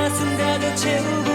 가슴 가득 채우고